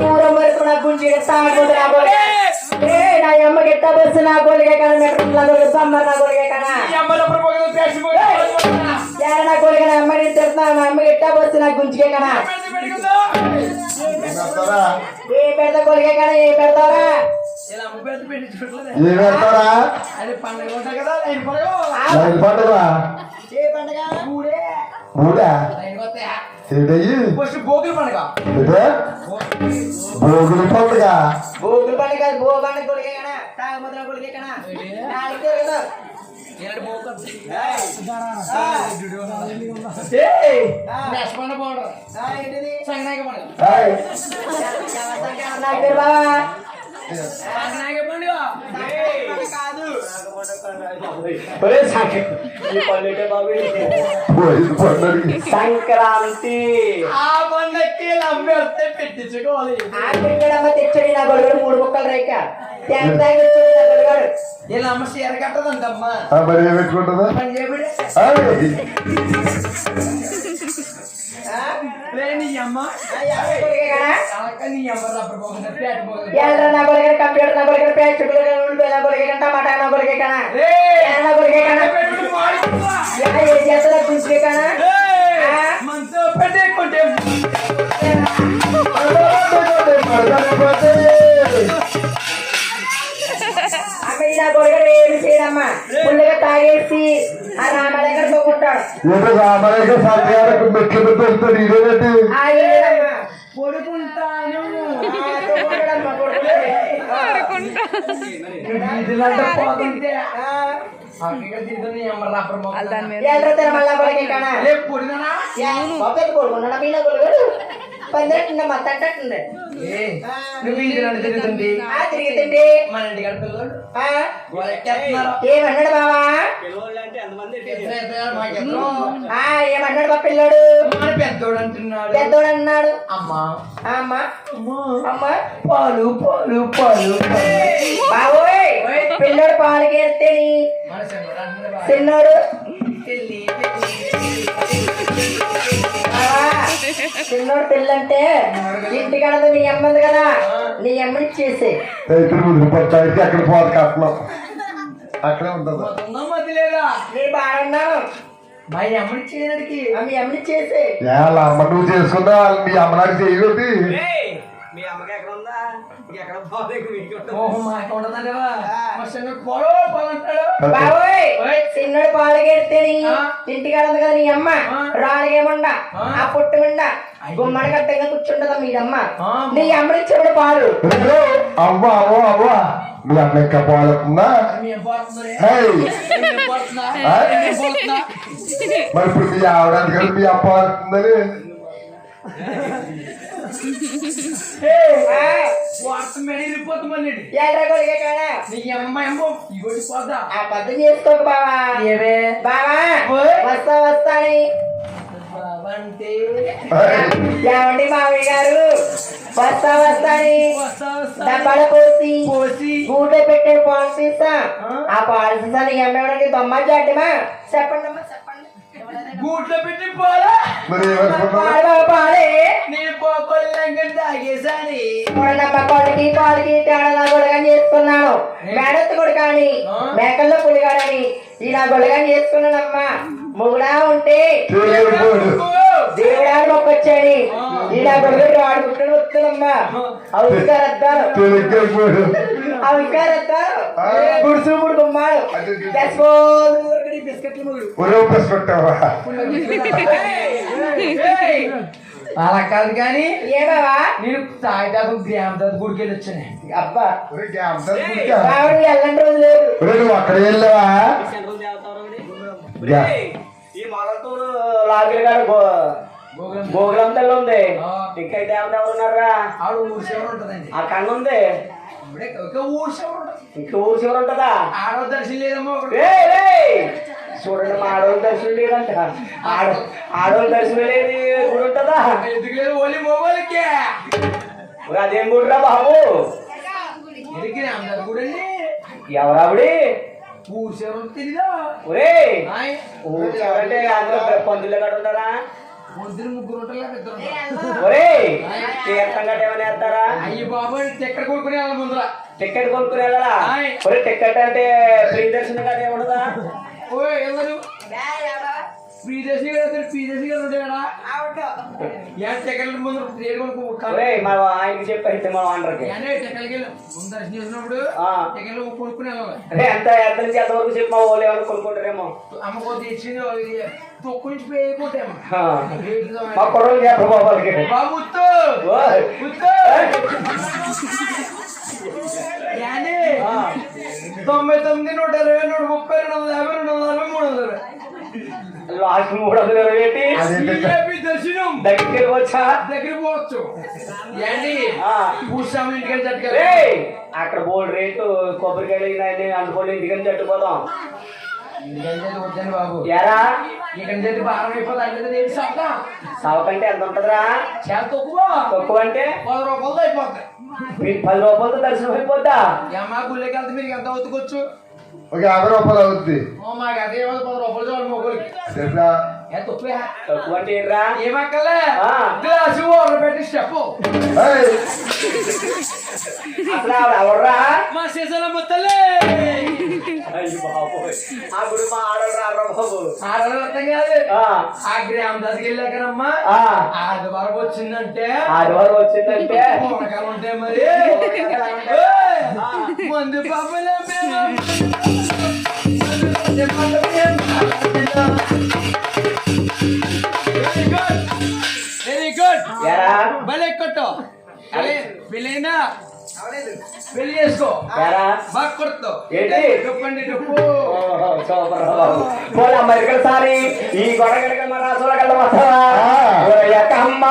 దూరం వరకు నా గుంజి నా గొలిగే ఏ నా అమ్మ గిట్ట బస్సు నా మెట్రో సమ్మర్ నా గొలిగే కన్నా యాడ నా గొలిగే నా అమ్మ గిట్ట బస్సు నా కన్నా పెడతారా ఏ పెడతా ఏ ఏం పెడతారా పండుగ ఉంటాయి కదా లైన్ పండుగ? కొత్తయా ఏంటయ్యి భోగిల పండుగ ఇదే భోగుల పండుగ భోగులు పండగ కాదు, భో పండగ గొలిగే కన్నా తాగబోతు నా గొలిగే కన్నా నాలుగు తిరుగుతా ఇలాంటి భోగి ఏయ్! ఆ, నెక్స్ట్ పండుగ బాగుంటుంది ఆ, ఏంటిది సంగనాయక పండుగ సంక్రాంతి. ఆ పండుగకి లవ్వి వస్తే పెట్టించుకోవాలి ఆఖరికడమ్మ తెచ్చాడు నా గొడుగుడు మూడు ముక్కలు రేక ట్యాంక్ ట్యాంక్ ఇచ్చాడు నా గొడుగుడు ఇలా అమ్మ చీర కట్టదంటమ్మా ఆ, మరి ఏం పెట్టుకుంటుందా ఎల్రా నా గొడుగుడు కంప్యూటర్ నా గొడుగుడు ప్యాచ్ ఉల్లిపాయ నా గొడుగు టమాటా నా కనా నా గొడుగు కనా పెట్టుకుని మాడిపోతా. ఏం చేస్తా గుంజుకే కనా ఏయ్, మనతో పెట్టేకుంటే పోకుండా ఎల్రా తిరుమల గొడుగు కనా లే పుడినా బాబెత్తి కొడుకున్నాడు? మీన కొడుకుడు? పందిరెట్టుండే మా నువ్వు తిరుగుతుంది ఆ మన పిల్లలు ఏమన్నాడు బావా? ఏమన్నాడు పిల్లోడు? పెద్దోడు అంటున్నాడు. పెద్దోడు అన్నాడు అమ్మా. అమ్మ. అమ్మ. పాలు పాలు పాలు. బావోయ్ పిల్లోడు పాలు కేస్తేని చిన్నోడు చిన్నోడు పెళ్ళంటే ఇంటికాడ నీ అమ్మది కదా నీ అమ్మని చేసే. ఇక్కడ ముందు పట్టానికి అక్కడ పోత కట్నం అక్కడే ఉంటుంది. నీ బాగున్నాను మా అమ్మని చేయడానికి మీ అమ్మని చేసే. అమ్మ నువ్వు చేసుకున్నా వాళ్ళు మీ అమ్మ నాకు చేయబెట్టి మీ అమ్మకి ఎక్కడ ఉందా ఎక్కడ పోతే మీకు ఉంటుంది. ఓహో మాకు ఉండదండవా మా చిన్న పోలో పోలంటాడు. బావోయ్ ఓయ్. చిన్నోడు పాలు కేస్తేని ఆ. ఇంటికాడ ఉంది కదా నీ అమ్మ? ఆ. రాళ్ళగేమండ ఆ. పుట్టు మిండ? గుమ్మడి కట్టంగా కూర్చుంటదా మీ అమ్మ? ఆ. నీ అమ్మని చెవుడు పాలు. ఇదిగో, అవ్వ అవ్వ అవ్వ. మీ అమ్మ ఇంకా పోతుందా మరి ఇప్పుడు మీ ఆవిడ మీ అప్ప ఆ. పద్ధతి చేసుకోక బావా. ఏవే? బావా. వస్తా వస్తాని ఏమండి మామయ్య గారు? వస్తా వస్తాని వస్తా వస్తా. డబ్బాల పోసి గూట్లో పెట్టే పాలు తీసా ఆ. ఆ పాలు తీసా నీ అమ్మేవాడికి దొమ్మ జాటిమా చెప్పండి అమ్మా చెప్పండి గూట్లో పెట్టి పోలా. మరి ఏమనుకుంటున్నా పాలు బావ, పాలే నేను పోకొల్లంగా తాగేసాని చూడండమ్మ కొడుకి పాలకి తేడా గొడగా చేసుకున్నాను. మేడత్తు కొడుకాని. మేకల్లో పులిగాడని. ఇలా గొడగా చేసుకున్నానమ్మా. మొగుడా ఉంటే దేవుడా మొక్కొచ్చాని ఇలా గొడగడు వాడు పుట్టడు వస్తుందమ్మా అవిష్కారద్దాలు ముడు బిస్కెట్లు ముగుడు. అలా కాదు కానీ ఏ బావా? నేను తాగిటాకు గ్రామ దగ్గర గుడికి వెళ్ళి వచ్చాను. అబ్బా. వెళ్ళండి రోజు. లేదు అక్కడ వెళ్ళావా? ఈ మొదలతూరు లాగిరి గారు గోగులం గోగులం తల్లి ఉంది. ఇంకా ఎవరు ఉన్నారా ఊరు చివర ఉంటదండి. ఆ కన్ను ఉంది. ఊరు ఇంకా ఊరు చివర ఉంటదా ఆడవ దర్శనం లేదమ్మా! చూడండి మా ఆడవాళ్ళ దర్శనం లేదంట ఆడ ఆడవాళ్ళ దర్శనం లేదు గుడి ఉంటదా ఎందుకు లేదు ఓన్లీ మొబైల్కే అదేం గుడిరా బాబు ఎవరావిడి ఊరు చివర ఒరే ఆయ్. ఊరు చివరంటే అందులో పందులు ఎక్కడ పొద్దున ముగ్గురు ఉంటారు. అయ్యి బాబు ఎక్కడ కొనుక్కునే వాళ్ళ ముందర. టికెట్ కొనుక్కుని వెళ్ళాలా టికెట్ అంటే ఫ్రీ దర్శనం కదా ఉండదా ఓ ఎవరు ఫ్రీ చేసి ఫ్రీ చేసి ఉంటాడా ఏ టికెట్ల ముందు రేటు కొనుక్కో ఒరే మా ఆయనకి చెప్పి అయితే మా వాండర్కి అంటే టికెట్కి వెళ్ళి ముందు దర్శనం చేసినప్పుడు ఆ. టికెట్లు కొనుక్కునే వెళ్ళాలి అరే ఎంత ఎంత నుంచి ఎంత వరకు చెప్పి మా వాళ్ళు ఏమైనా కొనుక్కుంటారేమో అమ్మ కొద్ది ఇచ్చింది తొక్కు నుంచి పోయిపోతాము ఆ. మా కుర్రోలు చెప్పరు మా వాళ్ళకి బాబు ఉత్తు ఓయ్. ఉత్తు ఏండి? ఆ. తొంభై తొమ్మిది నూట ఇరవై నూట ముప్పై రెండు వందల యాభై రెండు వందల అరవై మూడు వందల లాస్ట్ మూడు వందల ఇరవై ఏంటి దర్శనం. దగ్గరికి వచ్చా దగ్గర పోవచ్చు. ఆ. కూర్చాము ఇంటికి జట్టుకెళ్ళి. రేయ్, అక్కడ బోల్డ్ రేటు కొబ్బరికాయలు ఇవన్నీ అందుకొని ఇంటికని తట్టుకోదాం బాబు. ఎరా? ఇక్కడ భారం అయిపోతుంది సవకంటే ఎంత ఉంటదిరా? చాలా తక్కువ. తక్కువ అంటే? పది రూపాయలతో అయిపోతాయి మీకు పది రూపాయలతో దర్శనం అయిపోద్దా? ఏమా గుళ్ళకి వెళ్తే మీరు ఎంత అవుతుకోవచ్చు ఒక యాభై రూపాయలు అవుద్ది ఏ తక్కువ ఏమక్కలే ఆ. గ్లాసు వాటర్ పెట్టి స్టెప్. ఎవర్రా? మా సీజన్ మొత్తలే. గుడి మా ఆడరు రారా బాబు. ఆడవాళ్ళు అర్థం కాదు ఆ, ఆ గ్రామ దగ్గరికి వెళ్ళాకనమ్మా. ఆ, ఆదివారం వచ్చిందంటే. ఆదివారం వచ్చిందంటే. ఉంటాయి మరి! మందు పాపలే మేము. మందు పాపలే Very good. Very good. ఎరా భలే కొట్టు పెళ్ళైనా పెళ్ళి చేసుకో ఎరా బాగా కొడుతు ఏంటి? చెప్పండి డప్పు ఓహో, సూపర్ రా బాబు. పోలే అమ్మ ఇక్కడ సారి ఈ గొడగడగ మన రాసుల కళ్ళ వస్తావా ఆ. ఓయకమ్మ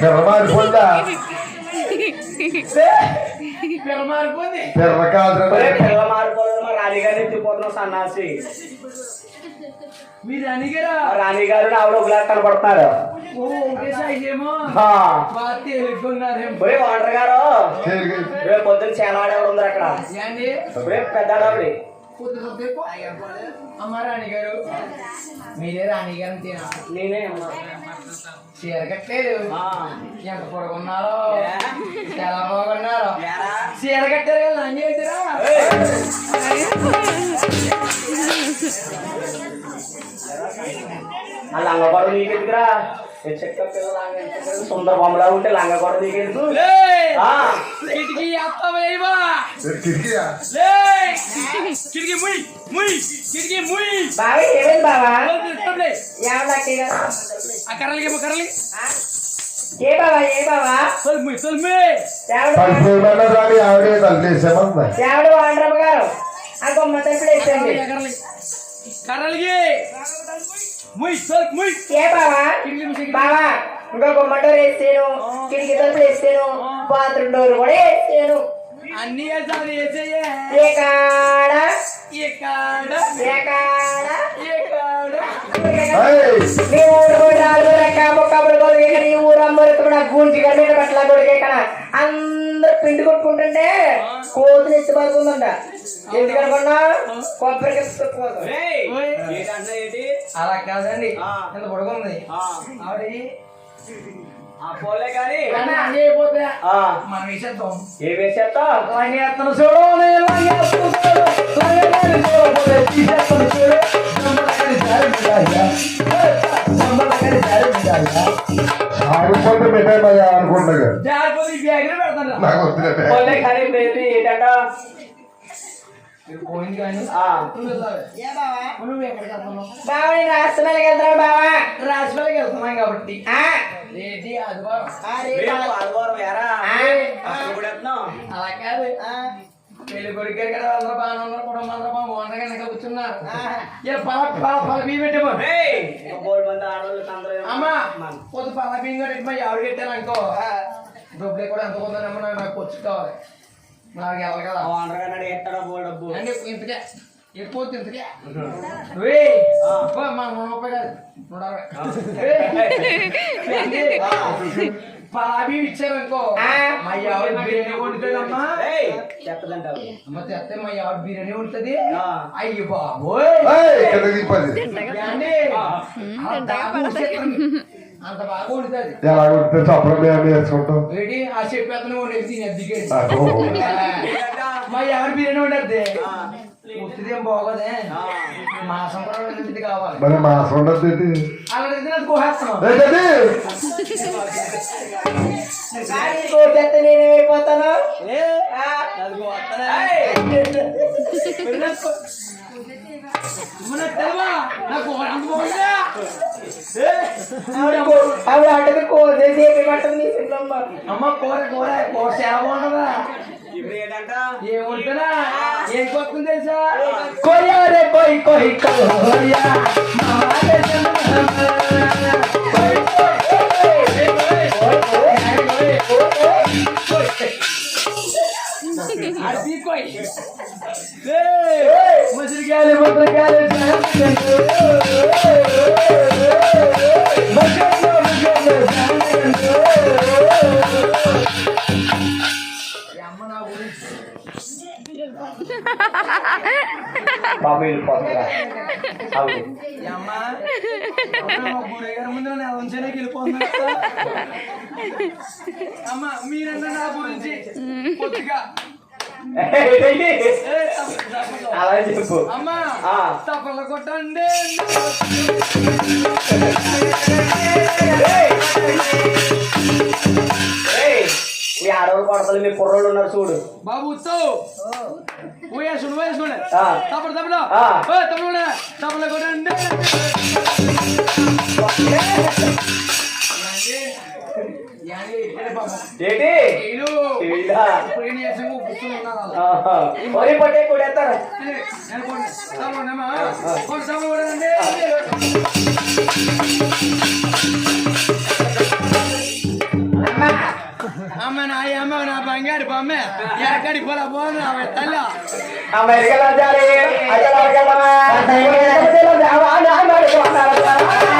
పిల్లమారిపోయిందా పిల్ల మారిపోయింది పిల్ల కాదు ఒరే పిల్ల మారిపోలేదు మా రాణిగారిని ఎత్తిపోతున్నాం సన్నాసి. మా రాణిగారు ఆవిడ ఒకలా కనపడతారు ఓ ఒకే సైజ్ ఏమో. ఆ. బాగా తేలిగ్గున్నారేమో. ఒరే వాటర్ గారు రేపు పొద్దున్న చాలా ఆడవాడు ఉంది అక్కడ? ఏండి రేపు పెద్ద ఆడవాడి అమ్మ రాణి గారు మీరే నేనే అమ్మా. చీర కట్టలేదు ఆ. ఎంత పొడుగున్నారో చాలా బాగున్నారో చీర కట్టారు కదా అన్ని కట్టారా ఆ లంగ గొడవ నీకెందుకురా సుందర బొమ్మలా ఉంటే లంగ కూడా నీకెందుకు లేయ్! ఆ. కిటికీ కిటికీ ముయ్ ముయ్ కిటికీ ముయ్ బావా ఏమైంది బావా ఆ కర్రలకి కర్రలకి ఏ బావా ఏ బావా ఆవిడే వాండ్రమ్మ గారు ఆ గొమ్మ తలుపులు వేసండి కర్రలకి ఏ బావా? బావా ఇంకో గుమ్మ డోర్ వేసాను కిటికీ తలుపులు వేసాను బాత్రూమ్ డోర్ కూడా వేసాను అన్ని వేసాను వేసేయే ఏ కాడ? ఏ అమ్మరు కూడా గుంజి మీద పట్ల కొడుకు ఇక్కడ అందరూ పిండి కొట్టుకుంటుంటే కోతులు ఎత్తి పడుతుందంట ఎందుకనుకున్నా కొబ్బరికి. అలా కాదండి. ఎంత పొడుగుంది. ఆవిడ పోలే కానీ. మనం వేసేద్దాం. ఏ వేసేస్తా? లాగేస్తాను చూడు చూడు. చూడు. నువ్వు వెళ్ళాలి. నువ్వు ఎక్కడికి వెళ్తున్నావు? బావ నేను రాష్ట్రాలకు వెళ్తాను బావా. రాజుపల్లికి వెళ్తున్నాం కాబట్టి. అలా కాదు. ఆ, పెళ్ళి కొడుకు కదా అందరూ బాగానే ఉన్నారు కుటుంబం అందరూ బాగా వండగా వెనక కూర్చున్నారు. ఇలా పల పల పల బియ్యం పెట్టేమో. అమ్మా పొద్దు పల బియ్యం కూడా మా ఆవిడ పెట్టాను అనుకో. డబ్బులు కూడా ఎంత పోతుందేమో నాకు నాకు వచ్చి కావాలి. నాకు ఎవరు కదా. ఆ ఓనర్ గారు ఎత్తాడా బోల్ డబ్బు? అంటే ఇంతకే ఎక్కువ ఇంతకే. మా నూట ముప్పై కాదు నూట అరవై. పలాబీ ఇచ్చారు అనుకో. మా ఆవిడ బిర్యానీ వండుతుందమ్మా ఏయ్! చెత్తదంటావు. అమ్మ తెస్తే మా ఆవిడ బిర్యానీ. అయ్యి బాబోయ్? అంత బాగా వండుతుంది. వండుతుంది ఎలా చప్పడం మేము నేర్చుకుంటాం ఏంటి? ఆ చెప్పి అతను అదో. మా ఎవరు బిర్యానీ ఉండద్ది ఉత్తిదేం బాగోదే మాసం కూడా కావాలి. మరి మాసం ఉండదు? అలాంటి నాకు కోహేస్తున్నాం ఏంటది? కానీ కోసేస్తే నేనేమైపోతాను ఆ, నాకు అంత బాగుందా ఆవిడ కో- ఆవిడ అడ్డకి కోసేసి ఏమి పట్టదు నీ సిద్ధమ్మ అమ్మ కూర కూర. కూర ఏముంటుందా ఏం కొత్తుంది తెలుసా? కొరియా రే కొయ్ కొయ్ కొరియా మామారే జన్మ. తప్ప- తప్పదు. అలా చెప్పు. తప్పలు కొట్టండి. కొడతలు మీ కుర్రోళ్ళు ఉన్నారు చూడు. బాబు ఉత్సవ్ ఊయేసుడు ఊయేసుడు. తప్పడు తప్పడు తప్పడు తప్పలు కొట్టండి ఏంటి? ఏంటి పాపం? ఏంటి వీళ్ళు వీళ్ళా? ஆமா நான் ஏமா நான் அப்ப அங்கே இருப்பாமே இறக்கடி போல போதும் அவன் தள்ளா ஆமா இருக்கலாம் ஜாலி அதெல்லாம் கேட்டவன் அவன் ஆமாடி போனான்